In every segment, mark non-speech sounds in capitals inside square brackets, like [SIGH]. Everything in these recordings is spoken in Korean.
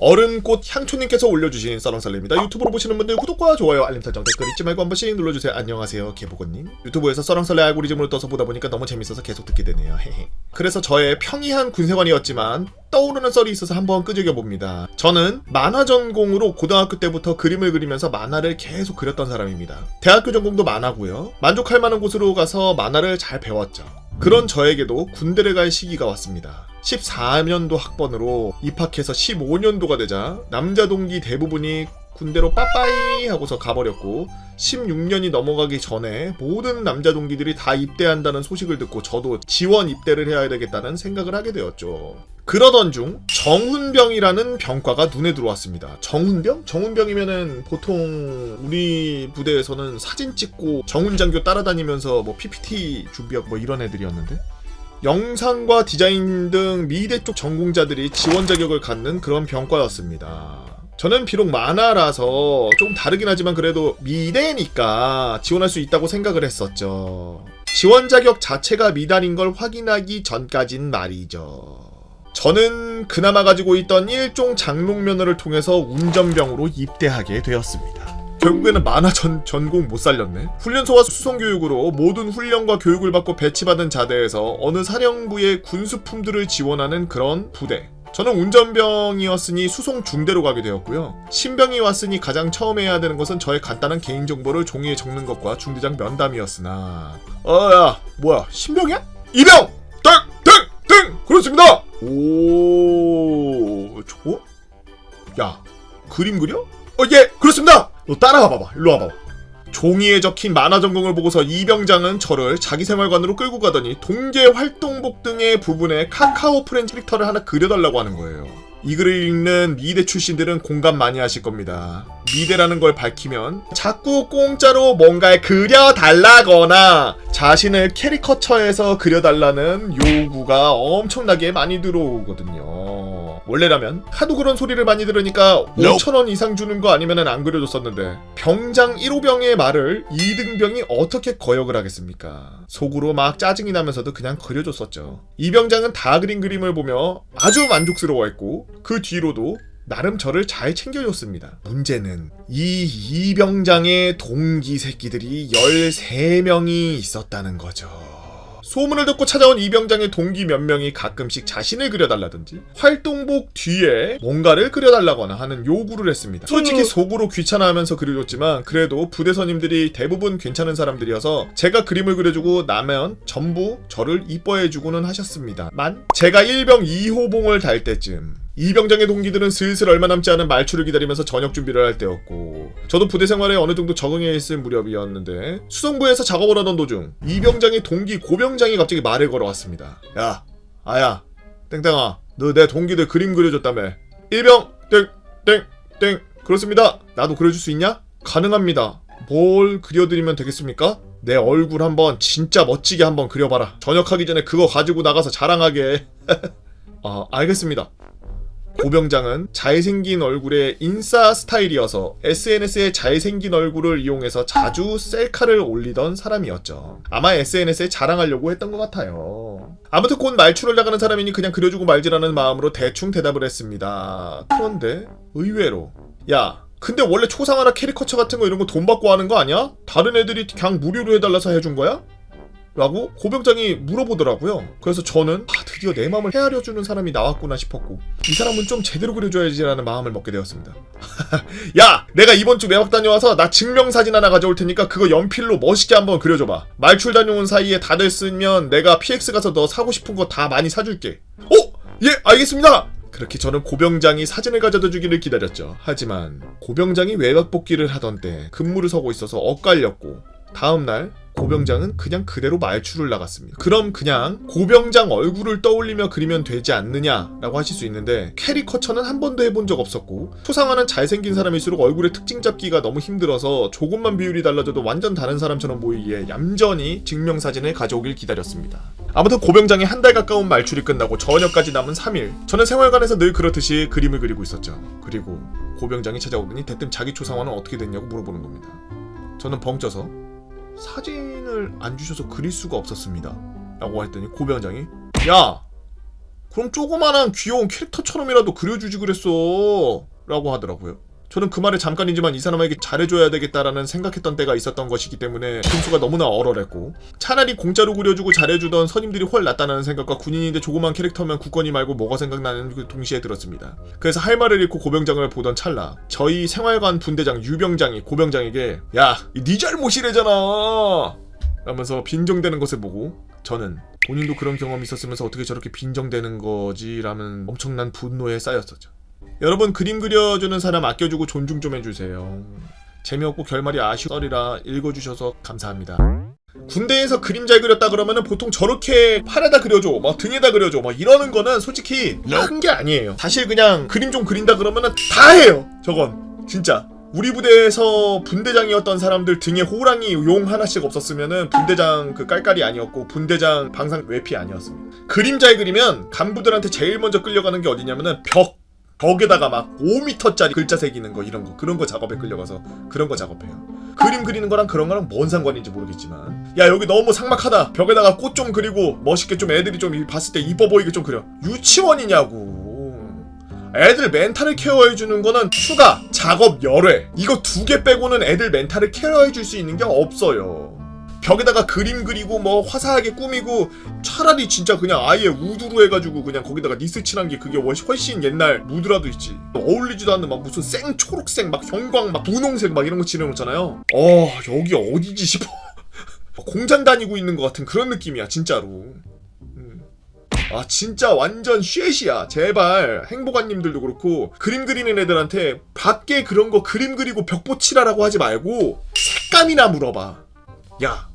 얼음꽃 향초님께서 올려주신 썰렁썰레입니다. 유튜브로 보시는 분들 구독과 좋아요, 알림 설정, 댓글 잊지 말고 한 번씩 눌러주세요. 안녕하세요, 개보건님. 유튜브에서 썰렁썰레 알고리즘으로 떠서 보다 보니까 너무 재밌어서 계속 듣게 되네요. 헤헤. 그래서 저의 평이한 군세관이었지만 떠오르는 썰이 있어서 한번 끄적여 봅니다. 저는 만화 전공으로 고등학교 때부터 그림을 그리면서 만화를 계속 그렸던 사람입니다. 대학교 전공도 만화고요. 만족할 만한 곳으로 가서 만화를 잘 배웠죠. 그런 저에게도 군대를 갈 시기가 왔습니다. 14년도 학번으로 입학해서 15년도가 되자 남자 동기 대부분이 군대로 빠빠이 하고서 가버렸고 16년이 넘어가기 전에 모든 남자 동기들이 다 입대한다는 소식을 듣고 저도 지원 입대를 해야 되겠다는 생각을 하게 되었죠. 그러던 중 정훈병이라는 병과가 눈에 들어왔습니다. 정훈병? 정훈병이면은 보통 우리 부대에서는 사진 찍고 정훈 장교 따라다니면서 뭐 PPT 준비하고 뭐 이런 애들이었는데 영상과 디자인 등 미대 쪽 전공자들이 지원 자격을 갖는 그런 병과였습니다. 저는 비록 만화라서 좀 다르긴 하지만 그래도 미대니까 지원할 수 있다고 생각을 했었죠. 지원 자격 자체가 미달인 걸 확인하기 전까진 말이죠. 저는 그나마 가지고 있던 일종 장롱 면허를 통해서 운전병으로 입대하게 되었습니다. 결국에는 만화 전, 전공 못 살렸네. 훈련소와 수송교육으로 모든 훈련과 교육을 받고 배치받은 자대에서 어느 사령부의 군수품들을 지원하는 그런 부대. 저는 운전병이었으니 수송 중대로 가게 되었고요. 신병이 왔으니 가장 처음 해야 되는 것은 저의 간단한 개인정보를 종이에 적는 것과 중대장 면담이었으나 어야 뭐야 신병이야? 이병! 땡! 그렇습니다! 오... 좋아? 야 그림 그려? 어, 예, 그렇습니다! 너 따라가 봐봐. 일로 와봐. 종이에 적힌 만화 전공을 보고서 이병장은 저를 자기 생활관으로 끌고 가더니 동계 활동복 등의 부분에 카카오 프렌즈 캐릭터를 하나 그려달라고 하는 거예요. 이 글을 읽는 미대 출신들은 공감 많이 하실 겁니다. 미대라는 걸 밝히면 자꾸 공짜로 뭔가를 그려달라거나 자신을 캐리커처에서 그려달라는 요구가 엄청나게 많이 들어오거든요. 원래라면 하도 그런 소리를 많이 들으니까 5천원 이상 주는 거 아니면 안 그려줬었는데 병장 1호병의 말을 2등병이 어떻게 거역을 하겠습니까? 속으로 막 짜증이 나면서도 그냥 그려줬었죠. 이 병장은 다 그린 그림을 보며 아주 만족스러워했고 그 뒤로도 나름 저를 잘 챙겨줬습니다. 문제는 이 이병장의 동기 새끼들이 13명이 있었다는 거죠. 소문을 듣고 찾아온 이병장의 동기 몇 명이 가끔씩 자신을 그려달라든지 활동복 뒤에 뭔가를 그려달라거나 하는 요구를 했습니다. 솔직히 속으로 귀찮아하면서 그려줬지만 그래도 부대 선임들이 대부분 괜찮은 사람들이어서 제가 그림을 그려주고 나면 전부 저를 이뻐해주고는 하셨습니다 만 제가 1병 2호봉을 달 때쯤 이병장의 동기들은 슬슬 얼마 남지 않은 말추를 기다리면서 저녁 준비를 할 때였고 저도 부대 생활에 어느 정도 적응해 있을 무렵이었는데 수송부에서 작업을 하던 도중 이병장의 동기 고병장이 갑자기 말을 걸어왔습니다. 야, 아야, 땡땡아, 너 내 동기들 그림 그려줬다며. 일병 땡 땡 땡 그렇습니다. 나도 그려줄 수 있냐? 가능합니다. 뭘 그려드리면 되겠습니까? 내 얼굴 한번 진짜 멋지게 한번 그려봐라. 전역하기 전에 그거 가지고 나가서 자랑하게. [LAUGHS] 아, 알겠습니다. 고병장은 잘생긴 얼굴의 인싸 스타일이어서 SNS에 잘생긴 얼굴을 이용해서 자주 셀카를 올리던 사람이었죠. 아마 SNS에 자랑하려고 했던 것 같아요. 아무튼 곧 말출을 나가는 사람이니 그냥 그려주고 말지라는 마음으로 대충 대답을 했습니다. 그런데 의외로 야 근데 원래 초상화나 캐리커처 같은 거 이런 거 돈 받고 하는 거 아니야? 다른 애들이 그냥 무료로 해달라서 해준 거야? 라고 고병장이 물어보더라고요. 그래서 저는 아, 드디어 내 마음을 헤아려 주는 사람이 나왔구나 싶었고 이 사람은 좀 제대로 그려줘야지라는 마음을 먹게 되었습니다. [LAUGHS] 야, 내가 이번 주 매박 다녀와서 나 증명 사진 하나 가져올 테니까 그거 연필로 멋있게 한번 그려줘봐. 말출 다녀온 사이에 다들 쓰면 내가 PX 가서 너 사고 싶은 거 다 많이 사줄게. 어? 예, 알겠습니다. 그렇게 저는 고병장이 사진을 가져다 주기를 기다렸죠. 하지만 고병장이 외박 복귀를 하던 때 근무를 서고 있어서 엇갈렸고 다음날 고병장은 그냥 그대로 말출을 나갔습니다. 그럼 그냥 고병장 얼굴을 떠올리며 그리면 되지 않느냐라고 하실 수 있는데 캐리커처는 한 번도 해본 적 없었고 초상화는 잘생긴 사람일수록 얼굴의 특징 잡기가 너무 힘들어서 조금만 비율이 달라져도 완전 다른 사람처럼 보이기에 얌전히 증명사진을 가져오길 기다렸습니다. 아무튼 고병장이 한달 가까운 말출이 끝나고 저녁까지 남은 3일 저는 생활관에서 늘 그렇듯이 그림을 그리고 있었죠. 그리고 고병장이 찾아오더니 대뜸 자기 초상화는 어떻게 됐냐고 물어보는 겁니다. 저는 벙쪄서 사진을 안 주셔서 그릴 수가 없었습니다. 라고 했더니 고병장이 야! 그럼 조그만한 귀여운 캐릭터처럼이라도 그려주지 그랬어! 라고 하더라고요 저는 그 말에 잠깐이지만 이 사람에게 잘해줘야 되겠다라는 생각했던 때가 있었던 것이기 때문에 금수가 너무나 얼얼했고 차라리 공짜로 그려주고 잘해주던 선임들이 훨 낫다는 생각과 군인인데 조그만 캐릭터면 국건이 말고 뭐가 생각나는 그 동시에 들었습니다. 그래서 할 말을 잃고 고병장을 보던 찰나 저희 생활관 분대장 유병장이 고병장에게 야네 잘못이래잖아 라면서 빈정대는 것을 보고 저는 본인도 그런 경험이 있었으면서 어떻게 저렇게 빈정대는 거지라는 엄청난 분노에 쌓였었죠. 여러분 그림 그려주는 사람 아껴주고 존중 좀 해주세요. 재미없고 결말이 아쉬워리라 읽어주셔서 감사합니다. 군대에서 그림 잘 그렸다 그러면은 보통 저렇게 팔에다 그려줘, 막 등에다 그려줘, 막 이러는 거는 솔직히 큰 게 아니에요. 사실 그냥 그림 좀 그린다 그러면은 다 해요. 저건 진짜. 우리 부대에서 분대장이었던 사람들 등에 호랑이 용 하나씩 없었으면은 분대장 그 깔깔이 아니었고 분대장 방상 외피 아니었습니다. 그림 잘 그리면 간부들한테 제일 먼저 끌려가는 게 어디냐면은 벽 벽에다가 막 5m짜리 글자 새기는 거 이런 거 그런 거 작업에 끌려가서 그런 거 작업해요. 그림 그리는 거랑 그런 거랑 뭔 상관인지 모르겠지만. 야 여기 너무 삭막하다. 벽에다가 꽃 좀 그리고 멋있게 좀 애들이 좀 봤을 때 이뻐 보이게 좀 그려. 유치원이냐고. 애들 멘탈을 케어해 주는 거는 추가 작업 열애. 이거 두 개 빼고는 애들 멘탈을 케어해 줄 수 있는 게 없어요 벽에다가 그림 그리고 뭐 화사하게 꾸미고 차라리 진짜 그냥 아예 우드로 해가지고 그냥 거기다가 니스 칠한 게 그게 훨씬- 옛날 무드라도 있지. 어울리지도 않는 막 무슨 생 초록색 막 형광 막 분홍색 막 이런 거 칠해놓잖아요. 어 여기 어디지 싶어. [LAUGHS] 공장 다니고 있는 것 같은 그런 느낌이야 진짜로. 음. 아 진짜 완전 쉐시야. 제발. 행복한님들도 그렇고 그림 그리는 애들한테 밖에 그런 거 그림 그리고 벽보 칠하라고 하지 말고 색감이나 물어봐 야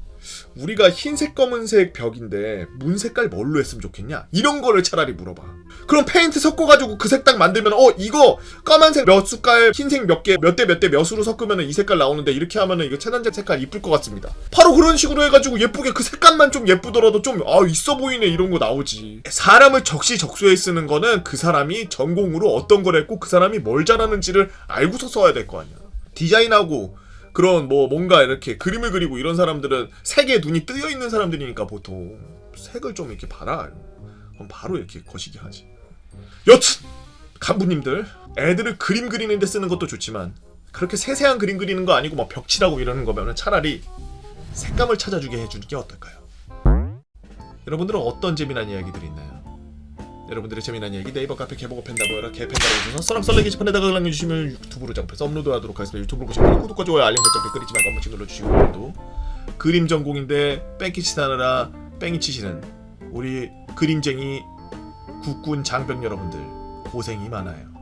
우리가 흰색 검은색 벽인데 문 색깔 뭘로 했으면 좋겠냐? 이런 거를 차라리 물어봐. 그럼 페인트 섞어가지고 그 색 딱 만들면 어 이거 까만색 몇 숟갈 흰색 몇 개 몇 대 몇 대 몇으로 섞으면 이 색깔 나오는데 이렇게 하면은 이거 천연색 색깔 이쁠 것 같습니다. 바로 그런 식으로 해가지고 예쁘게 그 색감만 좀 예쁘더라도 좀 아 있어 보이네 이런 거 나오지. 사람을 적시적소에 쓰는 거는 그 사람이 전공으로 어떤 걸 했고 그 사람이 뭘 잘하는지를 알고서 써야 될 거 아니야. 디자인하고 그런 뭐 뭔가 이렇게 그림을 그리고 이런 사람들은 색에 눈이 뜨여 있는 사람들이니까 보통 색을 좀 이렇게 봐라. 그럼 바로 이렇게 거시기 하지. 여튼 간부님들 애들을 그림 그리는데 쓰는 것도 좋지만 그렇게 세세한 그림 그리는 거 아니고 막 벽칠하고 이러는 거면은 차라리 색감을 찾아주게 해주는 게 어떨까요? 여러분들은 어떤 재미난 이야기들이 있나요? 여러분들의 재미난 얘기 네이버 카페 개보고 팬다고요라 개팬다고 해주셔서 써랑 썰레 게시판에다가 글랑 주시면 유튜브로 장패서 업로드하도록 하겠습니다. 유튜브로 보시면 구독과 좋아요 알림 설정 댓글 잊지 말고 한 번씩 눌러주시고 오늘도 그림 전공인데 뺑기 치다느라 뺑이 치시는 우리 그림쟁이 국군 장병 여러분들 고생이 많아요.